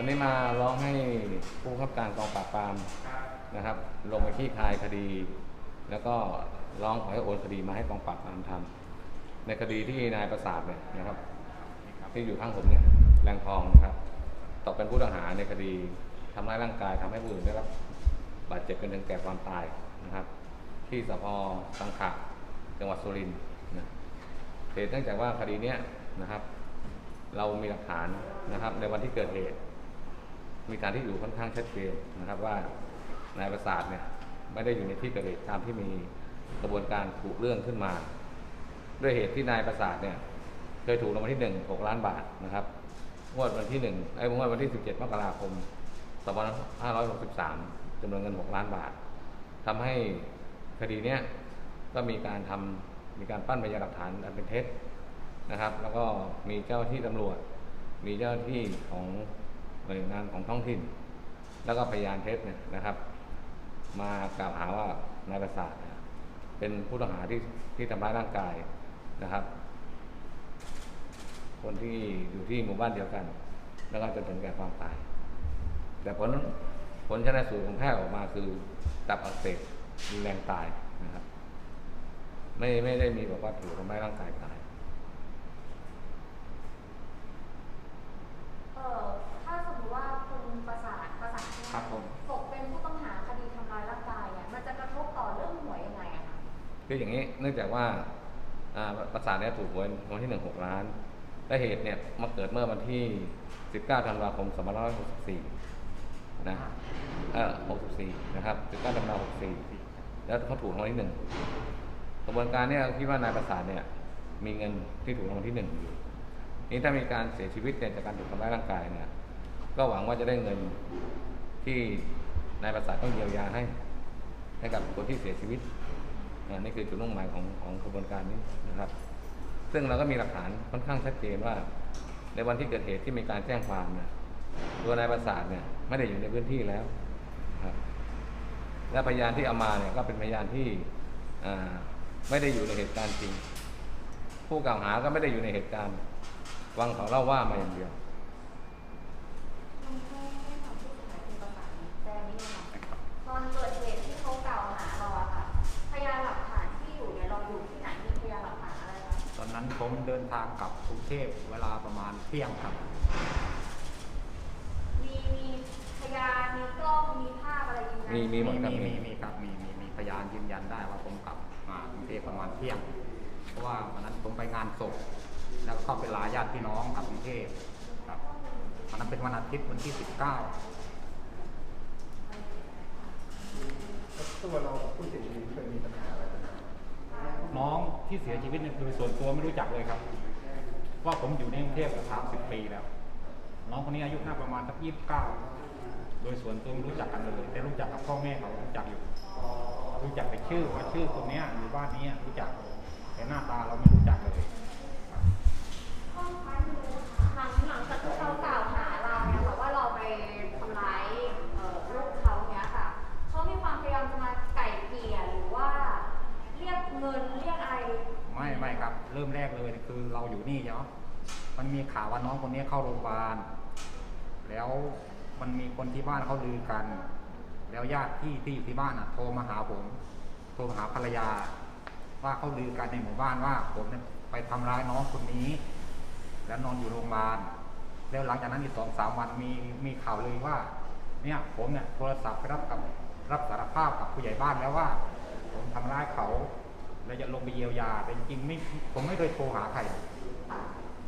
วันนี้มาร้องให้ผู้ขับการกองปราบปรามนะครับ ลงไปที่คลายคดี แล้วก็ร้องขอให้โอนคดีมาให้กองปราบปรามทำในคดีที่นายประสาทเนี่ยนะครับ ที่อยู่ข้างผมเนี่ยแรงทองนะครับตกเป็นผู้ต้องหาในคดีทำร้ายร่างกายทำให้ผู้อื่นได้รับบาดเจ็บเป็นถึงแก่ความตายนะครับ ที่สพสังขะจังหวัดสุรินทร์นะเหตุเนื่องจากว่าคดีเนี้ยนะครับ เรามีหลักฐานนะครับ ในวันที่เกิดเหตุ มีการที่อยู่ค่อนข้างชัดเจนนะครับว่านายประสาทเนี่ยไม่ได้อยู่ในที่เกิดเหตุตามที่มีกระบวนการถูกเรื่องขึ้นมา ด้วยเหตุที่นายประสาทเนี่ยเคยถูกรางวัลที่หนึ่งหกล้านบาทนะครับงวดวันที่หนึ่งไอ้งวดวันที่สิบเจ็ดมกราคมสองพันห้าร้อยหกสิบสามจำนวนเงินหกล้านบาททำให้คดีเนี้ยก็มีการทำมีการปั้นพยานหลักฐานอันเป็นเท็จนะครับ แล้วก็มีเจ้าที่ตำรวจ มีเจ้าที่ของ น่วยงานของท้องถิ่น แล้วก็พยานเท็จเนี่ยนะครับ มากล่าวหาว่านายประสาทเนี่ยเป็นผู้ต้องหาที่ที่ทำร้ายร่างกายนะครับ คนที่อยู่ที่หมู่บ้านเดียวกัน แล้วก็จนถึงแก่ความตาย แต่ผลผลชนะสูตรของแพทย์ออกมาคือตับอักเสบรุนแรงตายนะครับ ไม่ไม่ได้มีบอกว่าถูกทำร้ายร่างกายตาย เอ่อถ้าสมมติว่าคุณประสานประสาน ครับผม ตกเป็นผู้ต้องหาคดีทำร้ายร่างกายเนี่ยมันจะกระทบต่อเรื่องหวยยังไงอะคะ คืออย่างนี้เนื่องจากว่าประสาทเนี่ยถูกหวยรางวัลที่หนึ่งหกล้าน และเหตุเนี่ยมาเกิดเมื่อวันที่ 19ธันวาคม2564นะเออ64 นะครับ 19ธันวาคม64 แล้วเขาถูกรางวัลที่หนึ่งกระบวนการเนี่ยคิดว่านายประสาทเนี่ยมีเงินที่ถูกรางวัลที่หนึ่งอยู่นี้ถ้ามีการเสียชีวิตเนี่ยจากการถูกทำร้ายร่างกายเนี่ยก็หวังว่าจะได้เงินที่นายประสาทต้องเยียวยาให้ให้กับคนที่เสียชีวิต นี่คือจุดมุ่งหมายของของกระบวนการนี้นะครับ ซึ่งเราก็มีหลักฐานค่อนข้างชัดเจนว่า ในวันที่เกิดเหตุที่มีการแจ้งความเนี่ยตัวนายประสาทเนี่ยไม่ได้อยู่ในพื้นที่แล้วครับและพยานที่เอามาเนี่ยก็เป็นพยานที่ไม่ได้อยู่ในเหตุการณ์จริง ผู้กล่าวหาก็ไม่ได้อยู่ในเหตุการณ์วังเขาเล่าว่ามาอย่างเดียว นนั้นผมเดินทางกลับกรุงเทพเวลาประมาณเที่ยงครับ มีมีพยานมีกล้องมีภาพอะไรยืนยันมีมีหมดมีมีมีครับมีมีมีพยานยืนยันได้ว่าผมกลับมากรุงเทพประมาณเที่ยง เพราะว่าวันนั้นผมไปงานศพแล้วก็เข้าไปลาญาติพี่น้องกลับกรุงเทพครับวันนั้นเป็นวันอาทิตย์วันที่19ตัวเรากับผู้เสียชีวิตเคยมีปัญหาอะไรกันไหม น้อง ที่เสียชีวิตเนี่ยโดยส่วนตัวไม่รู้จักเลยครับ ว่าผมอยู่ในกรุงเทพมาสามสิบปีแล้ว น้องคนนี้อายุน่าประมาณสักยี่สิบเก้าโดยส่วนตัวไม่รู้จักกันเลย แต่รู้จักกับพ่อแม่เขารู้จักอยู่ รู้จักแต่ชื่อว่าชื่อคนนี้อยู่บ้านนี้รู้จัก แต่หน้าตาเราไม่รู้จักเลยครับ หลังหลังจากที่เขากล่าวหาเราเนี่ยค่ะว่าเราไปทำร้ายเอ่อลูกเขาเนี่ยค่ะเขามีความพยายามจะมาไก่เกลี่ยหรือว่าเรียกเงินเรียกอะไร ไม่ไม่ค เริ่มแรกเลยคือเราอยู่นี่เนาะมันมีข่าวว่าน้องคนนี้เข้าโรงพยาบาล แล้วมันมีคนที่บ้านเขาลือกัน แล้วญาติที่ที่อยู่ที่บ้านอะโทรมาหาผม โทรมาหาภรรยา ว่าเขาลือกันในหมู่บ้านว่าผมเนี่ยไปทำร้ายน้องคนนี้ แล้วนอนอยู่โรงพยาบาล แล้วหลังจากนั้นอีกสองสามวันมีมีข่าวเลยว่า เนี่ยผมเนี่ยโทรศัพท์ไปรับกับรับสารภาพกับผู้ใหญ่บ้านแล้วว่า ผมทำร้ายเขา แล้วจะลงไปเยียวยาแต่จริงๆไม่ผมไม่เคยโทรหาใคร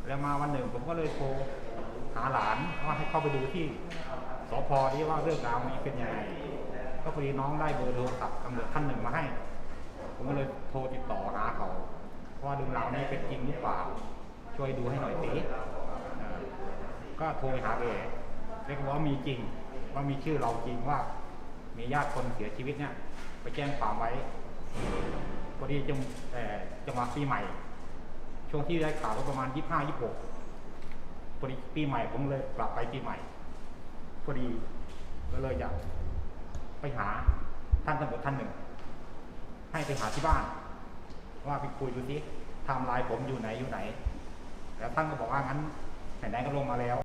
แล้วมาวันหนึ่งผมก็เลยโทรหาหลานว่าให้เข้าไปดูที่สพที่ว่าเรื่องราวนี้เป็นยังไงก็พอดีน้องได้เบอร์โทรศัพท์ตำรวจท่านหนึ่งมาให้ ผมก็เลยโทรติดต่อหาเขาว่าเรื่องราวนี้เป็นจริงหรือเปล่า ช่วยดูให้หน่อยสิก็โทรไปหาแกแกก็บอกว่ามีจริง ว่ามีชื่อเราจริงว่า มีญาติคนเสียชีวิตเนี่ย ไปแจ้งความไว้ อดีจังจังหวะปีใหม่ ช่วงที่ได้ข่าวก็ประมาณยี่ห้ายี่หกพอดีปีใหม่ผมเลยกลับไปปีใหม่พอดีก็เลยอยากไปหาท่านตำรวจท่านหนึ่ง ให้ไปหาที่บ้าน ว่าไปคุยดูสิไทำลายผมอยู่ไหนอยู่ไหน แล้วท่านก็บอกว่างั้นไหนๆก็ลงมาแล้ว